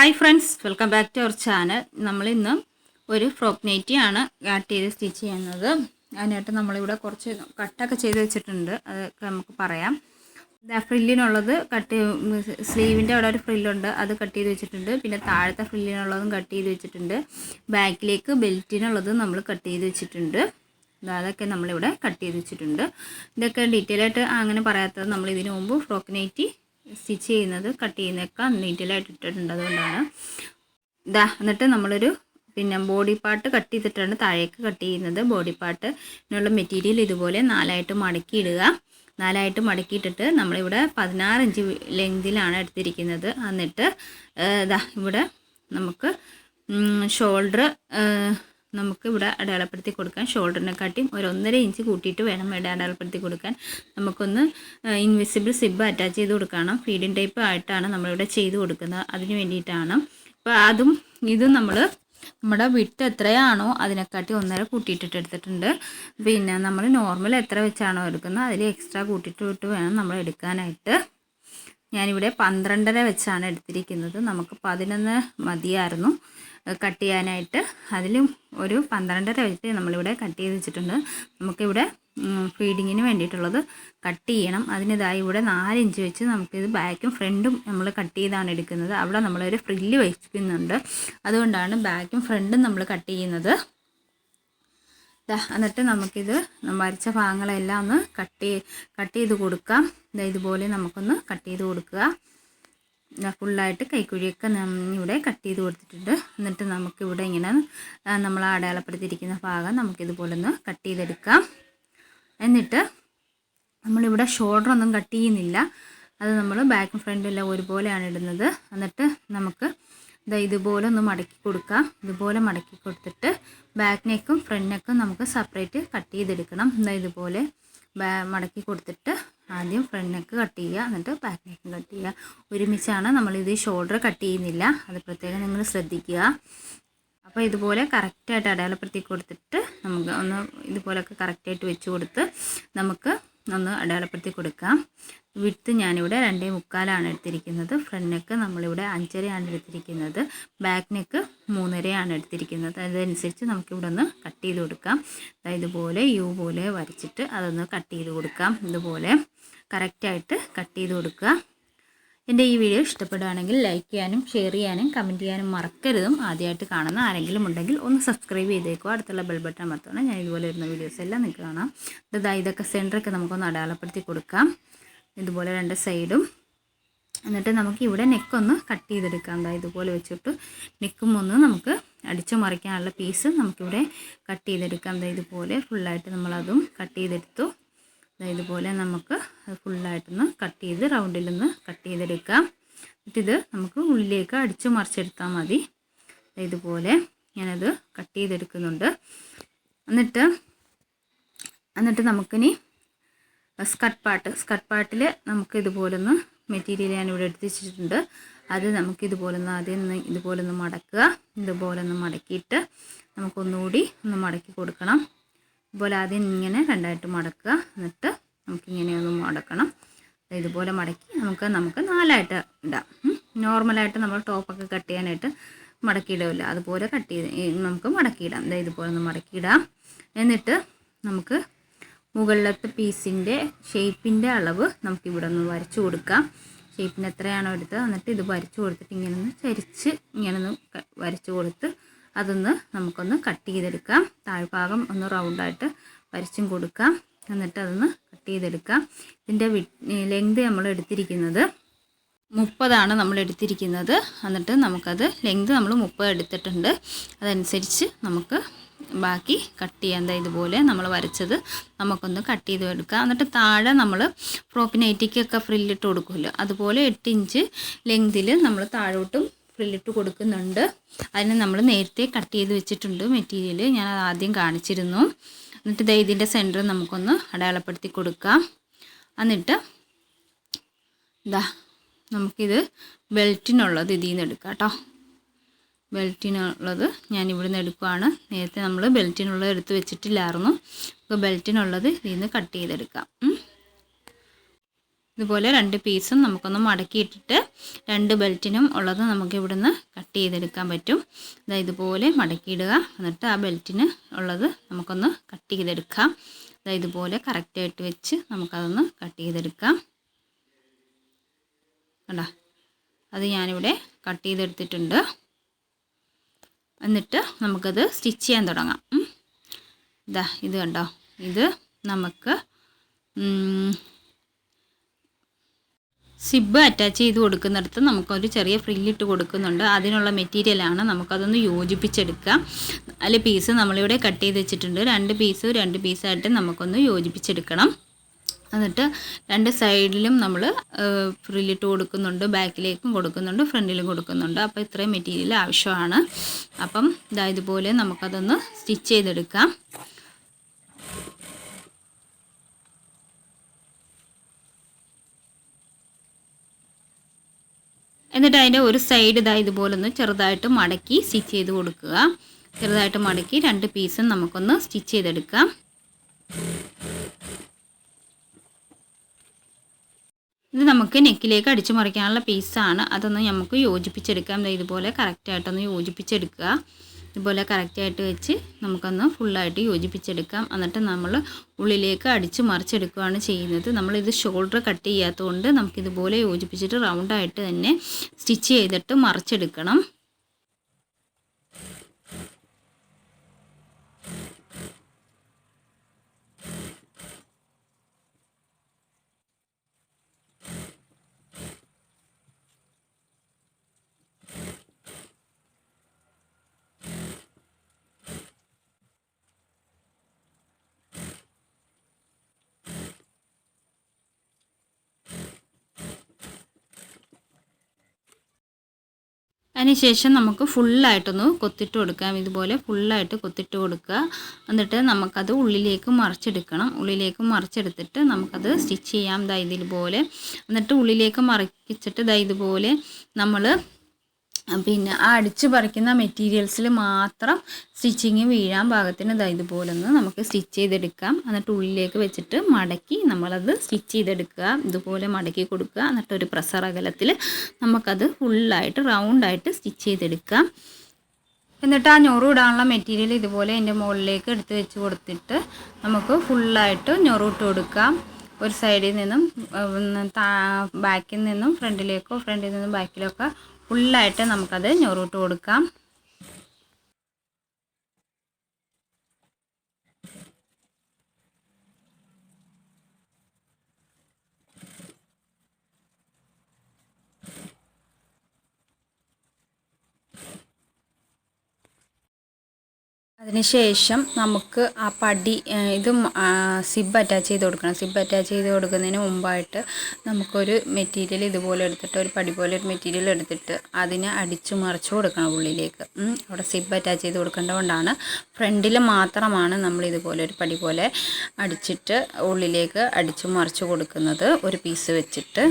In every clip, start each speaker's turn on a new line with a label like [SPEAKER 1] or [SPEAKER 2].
[SPEAKER 1] Hi friends welcome back to our channel നമ്മളിന്ന് ഒരു frock nighty ആണ് കട്ട് ചെയ്ത് സ്റ്റിച്ച് ചെയ്യുന്നത്. അതിനായിട്ട് നമ്മളിവിടെ കുറച്ച് കട്ടൊക്കെ ചെയ്ത് വെച്ചിട്ടുണ്ട്. അതൊക്കെ നമുക്ക് പറയാം. ഫ്രില്ലിനുള്ളത് കട്ട് സ്ലീവിന്റെ അവിടെ ഒരു ഫ്രില്ലുണ്ട് അത് കട്ട് ചെയ്ത് വെച്ചിട്ടുണ്ട്. പിന്നെ താഴത്തെ ഫ്രില്ലിനുള്ളതും കട്ട് ചെയ്ത് വെച്ചിട്ടുണ്ട്. ബാക്കിലേക്ക് ബെൽറ്റിനുള്ളത് നമ്മൾ കട്ട് ചെയ്ത് വെച്ചിട്ടുണ്ട്. അതൊക്കെ നമ്മളിവിടെ കട്ട് ചെയ്ത് വെച്ചിട്ടുണ്ട്. ഇതൊക്കെ ഡീറ്റെയിൽ ആയിട്ട് അങ്ങനെ പറയാത്തത് നമ്മൾ ഇതിനു മുമ്പ് ഫ്രോക്ക് നൈറ്റി സ്റ്റിച്ച് ചെയ്യുന്നത് കട്ട് ചെയ്യുന്നതൊക്കെ നീറ്റിലായിട്ട് ഇട്ടിട്ടുണ്ട് അതുകൊണ്ടാണ്. ഇതാ എന്നിട്ട് നമ്മളൊരു പിന്നെ ബോഡി പാർട്ട് കട്ട് ചെയ്തിട്ടാണ് താഴേക്ക് കട്ട് ചെയ്യുന്നത്. ബോഡി പാർട്ട് ഇതിനുള്ള മെറ്റീരിയൽ ഇതുപോലെ നാലായിട്ട് മടക്കിയിടുക. നാലായിട്ട് മടക്കിയിട്ടിട്ട് നമ്മളിവിടെ പതിനാറ് ഇഞ്ച് ലെങ്തിലാണ് എടുത്തിരിക്കുന്നത്. എന്നിട്ട് ഇതാ ഇവിടെ നമുക്ക് ഷോൾഡർ നമുക്ക് ഇവിടെ അടയാളപ്പെടുത്തി കൊടുക്കാൻ ഷോൾഡറിനെക്കാട്ടിയും ഒരു ഒന്നര ഇഞ്ച് കൂട്ടിയിട്ട് വേണം ഇവിടെ അടയാളപ്പെടുത്തി കൊടുക്കാൻ. നമുക്കൊന്ന് ഇൻവിസിബിൾ സിബ് അറ്റാച്ച് ചെയ്ത് കൊടുക്കണം. ഫീഡിങ് ടൈപ്പ് ആയിട്ടാണ് നമ്മളിവിടെ ചെയ്ത് കൊടുക്കുന്നത്. അതിന് വേണ്ടിയിട്ടാണ്. അപ്പോൾ അതും ഇതും നമ്മൾ നമ്മുടെ വിട്ട് എത്രയാണോ അതിനെക്കാട്ടി ഒന്നര കൂട്ടിയിട്ടിട്ട് എടുത്തിട്ടുണ്ട്. പിന്നെ നമ്മൾ നോർമൽ എത്ര വെച്ചാണോ എടുക്കുന്നത് അതിൽ എക്സ്ട്രാ കൂട്ടിയിട്ട് വേണം നമ്മൾ എടുക്കാനായിട്ട്. ഞാനിവിടെ പന്ത്രണ്ടര വെച്ചാണ് എടുത്തിരിക്കുന്നത്. നമുക്ക് പതിനൊന്ന് മതിയായിരുന്നു. കട്ട് ചെയ്യാനായിട്ട് അതിലും ഒരു പന്ത്രണ്ടര വെച്ച് നമ്മളിവിടെ കട്ട് ചെയ്ത് വെച്ചിട്ടുണ്ട്. നമുക്കിവിടെ ഫീഡിങ്ങിന് വേണ്ടിയിട്ടുള്ളത് കട്ട് ചെയ്യണം. അതിനിതായി ഇവിടെ നാലിഞ്ച് വെച്ച് നമുക്കിത് ബാക്കും ഫ്രണ്ടും നമ്മൾ കട്ട് ചെയ്താണ് എടുക്കുന്നത്. അവിടെ നമ്മളൊരു ഫ്രില്ല് വയ്ക്കുന്നുണ്ട് അതുകൊണ്ടാണ് ബാക്കും ഫ്രണ്ടും നമ്മൾ കട്ട് ചെയ്യുന്നത്. എന്നിട്ട് നമുക്കിത് വരച്ച ഭാഗങ്ങളെല്ലാം ഒന്ന് കട്ട് കട്ട് ചെയ്ത് കൊടുക്കാം. ഇതുപോലെ നമുക്കൊന്ന് കട്ട് ചെയ്ത് കൊടുക്കുക. ഫുള്ളായിട്ട് കൈക്കുഴിയൊക്കെ ഇവിടെ കട്ട് ചെയ്ത് കൊടുത്തിട്ടുണ്ട്. എന്നിട്ട് നമുക്കിവിടെ ഇങ്ങനെ നമ്മൾ അടയാളപ്പെടുത്തിയിരിക്കുന്ന ഭാഗം നമുക്കിതുപോലെ ഒന്ന് കട്ട് ചെയ്തെടുക്കാം. എന്നിട്ട് നമ്മളിവിടെ ഷോൾഡർ ഒന്നും കട്ട് ചെയ്യുന്നില്ല. അത് നമ്മൾ ബാക്കും ഫ്രണ്ടും ഒരുപോലെയാണ് ഇടുന്നത്. എന്നിട്ട് നമുക്ക് ഇതാ ഇതുപോലെ ഒന്ന് മടക്കി കൊടുക്കാം. ഇതുപോലെ മടക്കി കൊടുത്തിട്ട് ബാക്ക് നെക്കും ഫ്രണ്ട് നെക്കും നമുക്ക് സെപ്പറേറ്റ് കട്ട് ചെയ്തെടുക്കണം. ഇതാ ഇതുപോലെ മടക്കി കൊടുത്തിട്ട് ആദ്യം ഫ്രണ്ട് നെക്ക് കട്ട് ചെയ്യുക. എന്നിട്ട് ബാക്ക് നെക്ക് കട്ട് ചെയ്യുക. ഒരുമിച്ചാണ് നമ്മളിത് ഷോൾഡർ കട്ട് ചെയ്യുന്നില്ല. അത് പ്രത്യേകം നിങ്ങൾ ശ്രദ്ധിക്കുക. അപ്പോൾ ഇതുപോലെ കറക്റ്റായിട്ട് അടയാളപ്പെടുത്തി കൊടുത്തിട്ട് നമുക്ക് ഒന്ന് ഇതുപോലൊക്കെ കറക്റ്റായിട്ട് വെച്ച് കൊടുത്ത് നമുക്ക് ഒന്ന് അടയാളപ്പെടുത്തി കൊടുക്കാം. വിട്ട് ഞാനിവിടെ രണ്ടേ മുക്കാലാണ് എടുത്തിരിക്കുന്നത്. ഫ്രണ്ട് നെക്ക് നമ്മളിവിടെ അഞ്ചരയാണ് എടുത്തിരിക്കുന്നത്. ബാക്ക് നെക്ക് മൂന്നരയാണ് എടുത്തിരിക്കുന്നത്. അതനുസരിച്ച് നമുക്കിവിടെ ഒന്ന് കട്ട് ചെയ്ത് കൊടുക്കാം. ഇതുപോലെ യു പോലെ വരച്ചിട്ട് അതൊന്ന് കട്ട് ചെയ്ത് കൊടുക്കാം. ഇതുപോലെ കറക്റ്റായിട്ട് കട്ട് ചെയ്ത് കൊടുക്കുക. എന്റെ ഈ വീഡിയോ ഇഷ്ടപ്പെടുകയാണെങ്കിൽ ലൈക്ക് ചെയ്യാനും ഷെയർ ചെയ്യാനും കമന്റ് ചെയ്യാനും മറക്കരുതും. ആദ്യമായിട്ട് കാണുന്ന ആരെങ്കിലും ഉണ്ടെങ്കിൽ ഒന്ന് സബ്സ്ക്രൈബ് ചെയ്തേക്കുക അടുത്തുള്ള ബെൽ ബട്ടൺ അമർത്തണം. ഞാൻ ഇതുപോലെ വരുന്ന വീഡിയോസ് എല്ലാം നിങ്ങൾക്ക് കാണാം. ഇതാ ഇതൊക്കെ സെന്ററൊക്കെ നമുക്കൊന്ന് അടയാളപ്പെടുത്തി കൊടുക്കാം. ഇതുപോലെ രണ്ട് സൈഡും എന്നിട്ട് നമുക്ക് ഇവിടെ നെക്കൊന്ന് കട്ട് ചെയ്തെടുക്കാം. എന്താ ഇതുപോലെ വെച്ചിട്ട് നെക്കും ഒന്ന് നമുക്ക് അടിച്ചു മറിക്കാനുള്ള പീസ് നമുക്കിവിടെ കട്ട് ചെയ്തെടുക്കാം. എന്താ ഇതുപോലെ ഫുള്ളായിട്ട് നമ്മളതും കട്ട് ചെയ്തെടുത്തു. ഇതുപോലെ നമുക്ക് ഫുള്ളായിട്ടൊന്ന് കട്ട് ചെയ്ത് റൗണ്ടിൽ റൗണ്ടിലൊന്ന് കട്ട് ചെയ്തെടുക്കാം. എന്നിട്ടിത് നമുക്ക് ഉള്ളിലേക്ക് അടിച്ചു മറിച്ചെടുത്താൽ മതി. ഇതുപോലെ ഞാനത് കട്ട് ചെയ്തെടുക്കുന്നുണ്ട്. എന്നിട്ട് എന്നിട്ട് നമുക്കിനി സ്കട്ട് പാട്ട് സ്കട്ട് പാട്ടിൽ നമുക്ക് ഇതുപോലൊന്ന് മെറ്റീരിയൽ ഞാൻ ഇവിടെ വെച്ചിട്ടുണ്ട്. അത് നമുക്ക് ഇതുപോലൊന്ന് ആദ്യം ഇതുപോലൊന്ന് മടക്കുക. ഇതുപോലൊന്ന് മടക്കിയിട്ട് നമുക്കൊന്നുകൂടി ഒന്ന് മടക്കി കൊടുക്കണം. ഇതുപോലെ ആദ്യം ഇങ്ങനെ രണ്ടായിട്ട് മടക്കുക. എന്നിട്ട് നമുക്ക് നമുക്കിങ്ങനെ ഒന്ന് മടക്കണം ഇതുപോലെ മടക്കി നമുക്ക് നമുക്ക് നാലായിട്ട് ഇടാം. നോർമലായിട്ട് നമ്മൾ ടോപ്പൊക്കെ കട്ട് ചെയ്യാനായിട്ട് മടക്കിയിടില്ല അതുപോലെ കട്ട് ചെയ്ത് നമുക്ക് മടക്കിയിടാം. അതായത് ഇതുപോലെ ഒന്ന് മടക്കിയിടാം. എന്നിട്ട് നമുക്ക് മുകളിലത്തെ പീസിന്റെ ഷേപ്പിന്റെ അളവ് നമുക്ക് ഇവിടെ ഒന്ന് വരച്ചു കൊടുക്കാം. ഷേപ്പിന് എത്രയാണോ എടുത്തത്? എന്നിട്ട് ഇത് വരച്ചു കൊടുത്തിട്ട് ഇങ്ങനെ ഒന്ന് ചരിച്ച് ഇങ്ങനെ ഒന്ന് വരച്ചു കൊടുത്ത് അതൊന്ന് നമുക്കൊന്ന് കട്ട് ചെയ്തെടുക്കാം. താഴ്ഭാഗം ഒന്ന് റൗണ്ടായിട്ട് വരച്ചും കൊടുക്കാം. എന്നിട്ട് അതൊന്ന് കട്ട് ചെയ്തെടുക്കാം. ഇതിന്റെ വി ലെങ്ത് നമ്മൾ എടുത്തിരിക്കുന്നത് മുപ്പതാണ് നമ്മൾ എടുത്തിരിക്കുന്നത്. എന്നിട്ട് നമുക്കത് ലെങ്ത് നമ്മൾ മുപ്പത് എടുത്തിട്ടുണ്ട്. അതനുസരിച്ച് നമുക്ക് ബാക്കി കട്ട് ചെയ്യാൻ ഇതുപോലെ നമ്മൾ വരച്ചത് നമുക്കൊന്ന് കട്ട് ചെയ്ത് എടുക്കാം. എന്നിട്ട് താഴെ നമ്മൾ ഫ്രോപ്പിനൈറ്റിക്കൊക്കെ ഫ്രില്ലിട്ട് കൊടുക്കുമല്ലോ. അതുപോലെ എട്ട് ഇഞ്ച് ലെങ്തിൽ നമ്മൾ താഴോട്ടും ഫ്രില്ലിട്ട് കൊടുക്കുന്നുണ്ട്. അതിന് നമ്മൾ നേരത്തെ കട്ട് ചെയ്ത് വെച്ചിട്ടുണ്ട് മെറ്റീരിയൽ ഞാൻ ആദ്യം കാണിച്ചിരുന്നു. എന്നിട്ട് ഇതേ ഇതിന്റെ സെന്റർ നമുക്കൊന്ന് അടയാളപ്പെടുത്തി കൊടുക്കാം. എന്നിട്ട് ഇതാ നമുക്കിത് ബെൽറ്റിനുള്ളത് ഇതിൽ നിന്ന് എടുക്കാം കേട്ടോ. ബെൽറ്റിനുള്ളത് ഞാൻ ഇവിടുന്ന് എടുക്കുവാണ്. നേരത്തെ നമ്മൾ ബെൽറ്റിനുള്ളത് എടുത്ത് വെച്ചിട്ടില്ലായിരുന്നു. അപ്പോൾ ബെൽറ്റിനുള്ളത് ഇതിൽ നിന്ന് കട്ട് ചെയ്തെടുക്കാം. ഇതുപോലെ രണ്ട് പീസും നമുക്കൊന്ന് മടക്കിയിട്ടിട്ട് രണ്ട് ബെൽറ്റിനും ഉള്ളത് നമുക്ക് ഇവിടുന്ന് കട്ട് ചെയ്തെടുക്കാൻ പറ്റും. ഇതാ ഇതുപോലെ മടക്കിയിടുക. എന്നിട്ട് ആ ബെൽറ്റിന് ഉള്ളത് നമുക്കൊന്ന് കട്ട് ചെയ്തെടുക്കാം. ഇതാ ഇതുപോലെ കറക്റ്റായിട്ട് വെച്ച് നമുക്കതൊന്ന് കട്ട് ചെയ്തെടുക്കാം. കണ്ടോ? അത് ഞാനിവിടെ കട്ട് ചെയ്തെടുത്തിട്ടുണ്ട്. എന്നിട്ട് നമുക്കത് സ്റ്റിച്ച് ചെയ്യാൻ തുടങ്ങാം. ഇതാ ഇത് കണ്ടോ? ഇത് നമുക്ക് സിബ് അറ്റാച്ച് ചെയ്ത് കൊടുക്കുന്നിടത്ത് നമുക്കൊരു ചെറിയ ഫ്രില്ലിട്ട് കൊടുക്കുന്നുണ്ട്. അതിനുള്ള മെറ്റീരിയലാണ് നമുക്കതൊന്ന് യോജിപ്പിച്ചെടുക്കാം നാല് പീസ് നമ്മളിവിടെ കട്ട് ചെയ്ത് വെച്ചിട്ടുണ്ട്. രണ്ട് പീസ് രണ്ട് പീസായിട്ട് നമുക്കൊന്ന് യോജിപ്പിച്ചെടുക്കണം. എന്നിട്ട് രണ്ട് സൈഡിലും നമ്മൾ ഫ്രില്ലിട്ട് കൊടുക്കുന്നുണ്ട്. ബാക്കിലേക്കും കൊടുക്കുന്നുണ്ട്. ഫ്രണ്ടിലും കൊടുക്കുന്നുണ്ട്. അപ്പോൾ ഇത്രയും മെറ്റീരിയൽ ആവശ്യമാണ്. അപ്പം ഇതായതുപോലെ നമുക്കതൊന്ന് സ്റ്റിച്ച് ചെയ്തെടുക്കാം. എന്നിട്ട് അതിന്റെ ഒരു സൈഡ് ഇതാ ഇതുപോലെ ഒന്ന് ചെറുതായിട്ട് മടക്കി സ്റ്റിച്ച് ചെയ്ത് കൊടുക്കുക. ചെറുതായിട്ട് മടക്കി രണ്ട് പീസും നമുക്കൊന്ന് സ്റ്റിച്ച് ചെയ്തെടുക്കാം. ഇത് നമുക്ക് നെക്കിലേക്ക് അടിച്ചു മറിക്കാനുള്ള പീസാണ് അതൊന്ന് നമുക്ക് യോജിപ്പിച്ചെടുക്കാം. ഇതുപോലെ കറക്റ്റായിട്ടൊന്ന് യോജിപ്പിച്ചെടുക്കുക. ഇതുപോലെ കറക്റ്റായിട്ട് വെച്ച് നമുക്കൊന്ന് ഫുള്ളായിട്ട് യോജിപ്പിച്ചെടുക്കാം. എന്നിട്ട് നമ്മൾ ഉള്ളിലേക്ക് അടിച്ച് മറിച്ചെടുക്കുകയാണ് ചെയ്യുന്നത്. നമ്മളിത് ഷോൾഡർ കട്ട് ചെയ്യാത്തതുകൊണ്ട് നമുക്കിതുപോലെ യോജിപ്പിച്ചിട്ട് റൗണ്ടായിട്ട് തന്നെ സ്റ്റിച്ച് ചെയ്തിട്ട് മറിച്ചെടുക്കണം. അതിനുശേഷം നമുക്ക് ഫുള്ളായിട്ടൊന്ന് കൊത്തിട്ട് കൊടുക്കാം. ഇതുപോലെ ഫുള്ളായിട്ട് കൊത്തിട്ട് കൊടുക്കുക. എന്നിട്ട് നമുക്കത് ഉള്ളിലേക്ക് മറിച്ചെടുക്കണം. ഉള്ളിലേക്ക് മറിച്ചെടുത്തിട്ട് നമുക്കത് സ്റ്റിച്ച് ചെയ്യാം. ദാ ഇതുപോലെ എന്നിട്ട് ഉള്ളിലേക്ക് മറിച്ചിട്ട് ദാ ഇതുപോലെ നമ്മൾ പിന്നെ ആ അടിച്ചു പറിക്കുന്ന മെറ്റീരിയൽസിൽ മാത്രം സ്റ്റിച്ചിങ് വീഴാൻ പാകത്തിന് ഇതാ ഇതുപോലെ ഒന്ന് നമുക്ക് സ്റ്റിച്ച് ചെയ്തെടുക്കാം. എന്നിട്ട് ഉള്ളിലേക്ക് വെച്ചിട്ട് മടക്കി നമ്മളത് സ്റ്റിച്ച് ചെയ്തെടുക്കുക. ഇതുപോലെ മടക്കി കൊടുക്കുക. എന്നിട്ട് ഒരു പ്രസർ അകലത്തിൽ നമുക്കത് ഫുള്ളായിട്ട് റൗണ്ടായിട്ട് സ്റ്റിച്ച് ചെയ്തെടുക്കാം. എന്നിട്ട് ആ ഞൊറു ഇടാനുള്ള മെറ്റീരിയൽ ഇതുപോലെ അതിന്റെ മുകളിലേക്ക് എടുത്ത് വെച്ച് കൊടുത്തിട്ട് നമുക്ക് ഫുള്ളായിട്ട് ഞൊറു ഇട്ട് കൊടുക്കാം. ഒരു സൈഡിൽ നിന്നും ബാക്കിൽ നിന്നും ഫ്രണ്ടിലേക്കോ ഫ്രണ്ടിൽ നിന്നും ബാക്കിലേക്കോ ഫുള്ളായിട്ട് നമുക്കത് ഞൊറൂട്ട് കൊടുക്കാം. അതിനുശേഷം നമുക്ക് ആ പടി ഇതും സിബ് അറ്റാച്ച് ചെയ്ത് കൊടുക്കണം സിബ് അറ്റാച്ച് ചെയ്ത് കൊടുക്കുന്നതിന് മുമ്പായിട്ട് നമുക്കൊരു മെറ്റീരിയൽ ഇതുപോലെ എടുത്തിട്ട് ഒരു പടി പോലെ ഒരു മെറ്റീരിയൽ എടുത്തിട്ട് അതിനെ അടിച്ചു മറിച്ച് കൊടുക്കണം ഉള്ളിലേക്ക്. അവിടെ സിബ് അറ്റാച്ച് ചെയ്ത് കൊടുക്കേണ്ടതുകൊണ്ടാണ് ഫ്രണ്ടിൽ മാത്രമാണ് നമ്മൾ ഇതുപോലെ ഒരു പടി പോലെ അടിച്ചിട്ട് ഉള്ളിലേക്ക് അടിച്ചു മറിച്ച് കൊടുക്കുന്നത് ഒരു പീസ് വെച്ചിട്ട്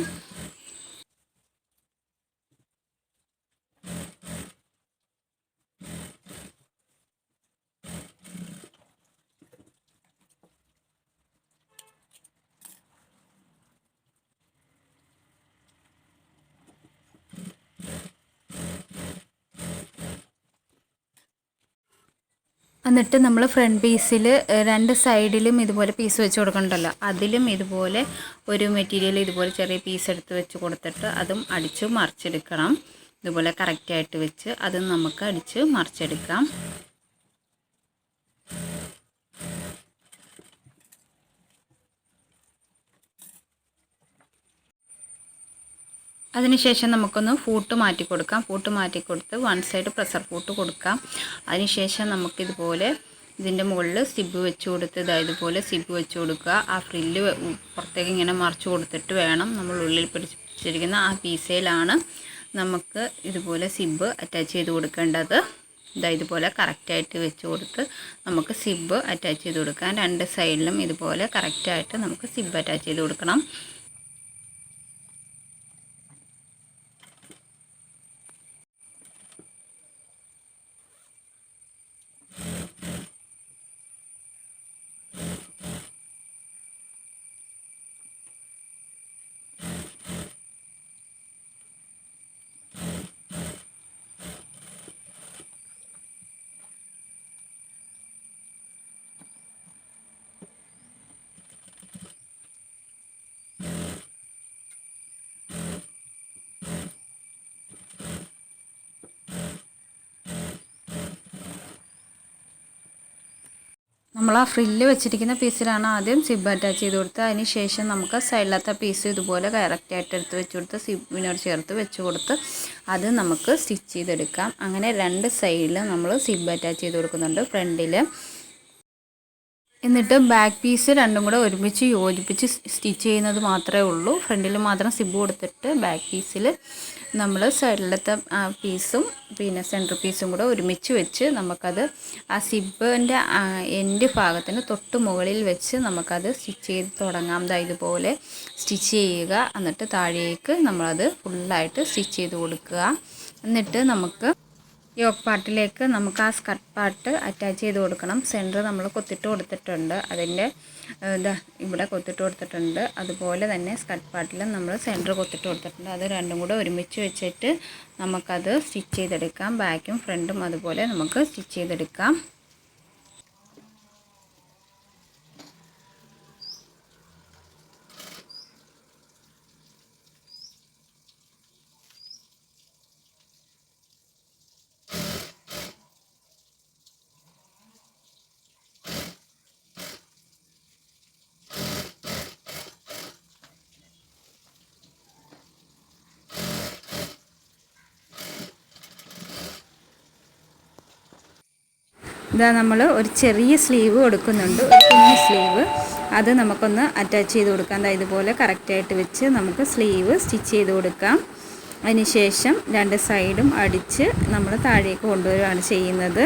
[SPEAKER 1] എന്നിട്ട് നമ്മൾ ഫ്രണ്ട് പീസിൽ രണ്ട് സൈഡിലും ഇതുപോലെ പീസ് വെച്ച് കൊടുക്കണ്ടല്ലോ. അതിലും ഇതുപോലെ ഒരു മെറ്റീരിയൽ ഇതുപോലെ ചെറിയ പീസ് എടുത്ത് വെച്ച് കൊടുത്തിട്ട് അതും അടിച്ച് മറിച്ചെടുക്കണം. ഇതുപോലെ കറക്റ്റായിട്ട് വെച്ച് അതും നമുക്ക് അടിച്ച് മറിച്ചെടുക്കാം. അതിനുശേഷം നമുക്കൊന്ന് ഫൂട്ട് മാറ്റി കൊടുക്കാം. ഫൂട്ട് മാറ്റി കൊടുത്ത് വൺ സൈഡ് പ്രഷർ ഫൂട്ട് കൊടുക്കാം. അതിനുശേഷം നമുക്കിതുപോലെ ഇതിന്റെ മുകളിൽ സിബ് വെച്ച് കൊടുത്ത് ഇതാ ഇതുപോലെ സിബ് വെച്ച് കൊടുക്കുക. ആ ഫ്രില്ല് പുറത്തേക്ക് ഇങ്ങനെ മറിച്ച് കൊടുത്തിട്ട് വേണം നമ്മൾ ഉള്ളിൽ പിടിച്ചിരിക്കുന്ന ആ പീസയിലാണ് നമുക്ക് ഇതുപോലെ സിബ് അറ്റാച്ച് ചെയ്ത് കൊടുക്കേണ്ടത്. ഇതാ ഇതുപോലെ കറക്റ്റായിട്ട് വെച്ച് കൊടുത്ത് നമുക്ക് സിബ് അറ്റാച്ച് ചെയ്ത് കൊടുക്കാം. രണ്ട് സൈഡിലും ഇതുപോലെ കറക്റ്റായിട്ട് നമുക്ക് സിബ് അറ്റാച്ച് ചെയ്ത് കൊടുക്കണം. ആ ഫ്രില്ല് വെച്ചിരിക്കുന്ന പീസിലാണ് ആദ്യം സിബ് അറ്റാച്ച് ചെയ്ത് കൊടുത്ത് അതിന് ശേഷം നമുക്ക് സൈഡിലത്തെ പീസ് ഇതുപോലെ കറക്റ്റായിട്ട് എടുത്ത് വെച്ച് കൊടുത്ത് സിബിനോട് ചേർത്ത് വെച്ച് കൊടുത്ത് അത് നമുക്ക് സ്റ്റിച്ച് ചെയ്തെടുക്കാം. അങ്ങനെ രണ്ട് സൈഡിലും നമ്മൾ സിബ് അറ്റാച്ച് ചെയ്ത് കൊടുക്കുന്നുണ്ട്. ഫ്രണ്ടിൽ എന്നിട്ട് ബാക്ക് പീസ് രണ്ടും കൂടെ ഒരുമിച്ച് യോജിപ്പിച്ച് സ്റ്റിച്ച് ചെയ്യുന്നത് മാത്രമേ ഉള്ളൂ. ഫ്രണ്ടിൽ മാത്രം സിബ് കൊടുത്തിട്ട് ബാക്ക് പീസിൽ നമ്മൾ സൈഡിലത്തെ പീസും പിന്നെ സെന്റർ പീസും കൂടെ ഒരുമിച്ച് വെച്ച് നമുക്കത് ആ സിബിന്റെ എൻഡ് ഭാഗത്തിന് തൊട്ട് മുകളിൽ വെച്ച് നമുക്കത് സ്റ്റിച്ച് ചെയ്ത് തുടങ്ങാം. ഇതുപോലെ സ്റ്റിച്ച് ചെയ്യുക. എന്നിട്ട് താഴേക്ക് നമ്മളത് ഫുള്ളായിട്ട് സ്റ്റിച്ച് ചെയ്ത് കൊടുക്കുക. എന്നിട്ട് നമുക്ക് യോക്ക് പാർട്ടിലേക്ക് നമുക്ക് ആ സ്കർട്ട് പാർട്ട് അറ്റാച്ച് ചെയ്ത് കൊടുക്കണം. സെന്റർ നമ്മൾ കൊത്തിട്ട് കൊടുത്തിട്ടുണ്ട്. അതിന്റെ ഇതാ ഇവിടെ കൊത്തിട്ട് കൊടുത്തിട്ടുണ്ട്. അതുപോലെ തന്നെ സ്കർട്ട് പാർട്ടിലും നമ്മൾ സെന്റർ കൊത്തിട്ട് കൊടുത്തിട്ടുണ്ട്. അത് രണ്ടും കൂടെ ഒരുമിച്ച് വെച്ചിട്ട് നമുക്കത് സ്റ്റിച്ച് ചെയ്തെടുക്കാം. ബാക്കും ഫ്രണ്ടും അതുപോലെ നമുക്ക് സ്റ്റിച്ച് ചെയ്തെടുക്കാം. ഇതാ നമ്മൾ ഒരു ചെറിയ സ്ലീവ് കൊടുക്കുന്നുണ്ട്. ഒരു കുഞ്ഞു സ്ലീവ്. അത് നമുക്കൊന്ന് അറ്റാച്ച് ചെയ്ത് കൊടുക്കാം. അതായത് ഇതുപോലെ കറക്റ്റായിട്ട് വെച്ച് നമുക്ക് സ്ലീവ് സ്റ്റിച്ച് ചെയ്ത് കൊടുക്കാം. അതിനുശേഷം രണ്ട് സൈഡും അടിച്ച് നമ്മൾ താഴേക്ക് കൊണ്ടുവരികയാണ് ചെയ്യുന്നത്.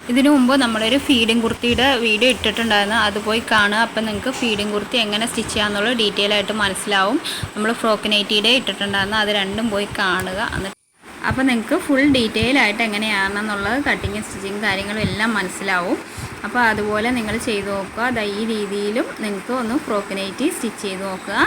[SPEAKER 1] ഇതിനു മുമ്പ് നമ്മളൊരു ഫീഡിങ് കുർത്തിയുടെ വീഡിയോ ഇട്ടിട്ടുണ്ടായിരുന്നു. അത് പോയി കാണുക. അപ്പം നിങ്ങൾക്ക് ഫീഡിങ് കുർത്തി എങ്ങനെ സ്റ്റിച്ച് ചെയ്യാമെന്നുള്ള ഡീറ്റെയിൽ ആയിട്ട് മനസ്സിലാവും. നമ്മൾ ഫ്രോക്ക് നൈറ്റിയുടെ ഇട്ടിട്ടുണ്ടായിരുന്നു. അത് രണ്ടും പോയി കാണുക. എന്നിട്ട് അപ്പോൾ നിങ്ങൾക്ക് ഫുൾ ഡീറ്റെയിൽ ആയിട്ട് എങ്ങനെയാണെന്നുള്ളത് കട്ടിങ് സ്റ്റിച്ചിങ് കാര്യങ്ങളും എല്ലാം മനസ്സിലാവും. അപ്പോൾ അതുപോലെ നിങ്ങൾ ചെയ്ത് നോക്കുക. അത് ഈ രീതിയിലും നിങ്ങൾക്ക് ഒന്ന് ഫ്രോക്കിനൈറ്റി സ്റ്റിച്ച് ചെയ്ത് നോക്കുക.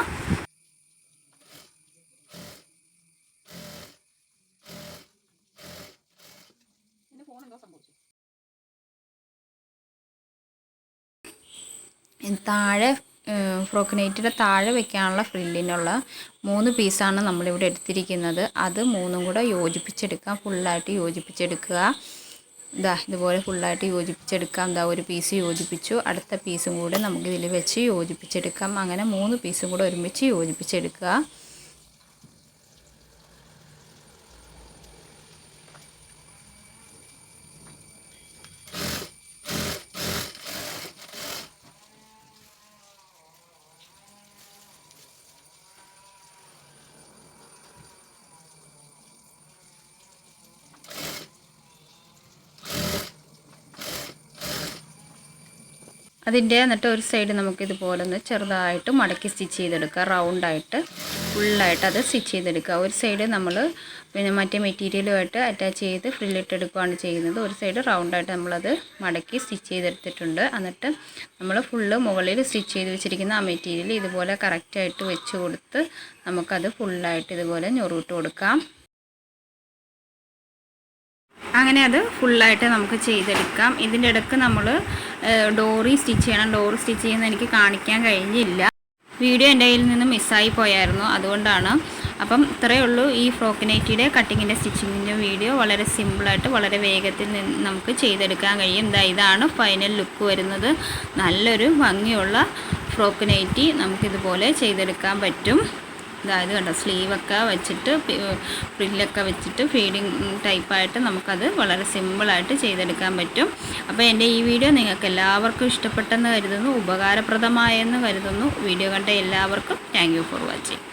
[SPEAKER 1] താഴെ ഫ്രോക്ക് നൈറ്റിയുടെ താഴെ വെക്കാനുള്ള ഫ്രില്ലിനുള്ള മൂന്ന് പീസാണ് നമ്മളിവിടെ എടുത്തിരിക്കുന്നത്. അത് മൂന്നും കൂടെ യോജിപ്പിച്ചെടുക്കാം ഫുള്ളായിട്ട് യോജിപ്പിച്ചെടുക്കുക. ഇതാ ഇതുപോലെ ഫുള്ളായിട്ട് യോജിപ്പിച്ചെടുക്കാം. ഇതാ ഒരു പീസ് യോജിപ്പിച്ചു. അടുത്ത പീസും കൂടെ നമുക്കിതിൽ വെച്ച് യോജിപ്പിച്ചെടുക്കാം. അങ്ങനെ മൂന്ന് പീസും കൂടെ ഒരുമിച്ച് യോജിപ്പിച്ചെടുക്കുക. അതിന്റെ എന്നിട്ട് ഒരു സൈഡ് നമുക്ക് ഇതുപോലെ ഒന്ന് ചെറുതായിട്ട് മടക്കി സ്റ്റിച്ച് ചെയ്തെടുക്കുക. റൗണ്ടായിട്ട് ഫുള്ളായിട്ട് അത് സ്റ്റിച്ച് ചെയ്തെടുക്കുക. ഒരു സൈഡ് നമ്മൾ പിന്നെ മറ്റേ മെറ്റീരിയലുമായിട്ട് അറ്റാച്ച് ചെയ്ത് ഫ്രില്ലിട്ടെടുക്കുകയാണ് ചെയ്യുന്നത്. ഒരു സൈഡ് റൗണ്ടായിട്ട് നമ്മളത് മടക്കി സ്റ്റിച്ച് ചെയ്തെടുത്തിട്ടുണ്ട്. എന്നിട്ട് നമ്മൾ ഫുള്ള് മുകളിൽ സ്റ്റിച്ച് ചെയ്ത് വെച്ചിരിക്കുന്ന ആ മെറ്റീരിയൽ ഇതുപോലെ കറക്റ്റായിട്ട് വെച്ച് കൊടുത്ത് നമുക്കത് ഫുള്ളായിട്ട് ഇതുപോലെ ഞൊറുവിട്ട് കൊടുക്കാം. അങ്ങനെ അത് ഫുള്ളായിട്ട് നമുക്ക് ചെയ്തെടുക്കാം. ഇതിന്റെ ഇടയ്ക്ക് നമ്മൾ ഡോറി സ്റ്റിച്ച് ചെയ്യണം. ഡോറി സ്റ്റിച്ച് ചെയ്യുന്നത് എനിക്ക് കാണിക്കാൻ കഴിഞ്ഞില്ല. വീഡിയോ എന്റെ കയ്യിൽ നിന്ന് മിസ്സായി പോയായിരുന്നു അതുകൊണ്ടാണ്. അപ്പം ഇത്രയേ ഉള്ളൂ ഈ ഫ്രോക്ക് നൈറ്റിയുടെ കട്ടിങ്ങിന്റെ സ്റ്റിച്ചിങ്ങിന്റെ വീഡിയോ. വളരെ സിമ്പിളായിട്ട് വളരെ വേഗത്തിൽ നിന്ന് നമുക്ക് ചെയ്തെടുക്കാൻ കഴിയും. ഇതാ ഇതാണ് ഫൈനൽ ലുക്ക് വരുന്നത്. നല്ലൊരു ഭംഗിയുള്ള ഫ്രോക്ക് നൈറ്റി നമുക്കിതുപോലെ ചെയ്തെടുക്കാൻ പറ്റും. അതായത് കണ്ടോ സ്ലീവൊക്കെ വെച്ചിട്ട് പ്രില്ലൊക്കെ വെച്ചിട്ട് ഫീഡിങ് ടൈപ്പായിട്ട് നമുക്കത് വളരെ സിമ്പിളായിട്ട് ചെയ്തെടുക്കാൻ പറ്റും. അപ്പോൾ എന്റെ ഈ വീഡിയോ നിങ്ങൾക്ക് എല്ലാവർക്കും ഇഷ്ടപ്പെട്ടെന്ന് കരുതുന്നു ഉപകാരപ്രദമായെന്ന് കരുതുന്നു. വീഡിയോ കണ്ട എല്ലാവർക്കും താങ്ക് ഫോർ വാച്ചിങ്.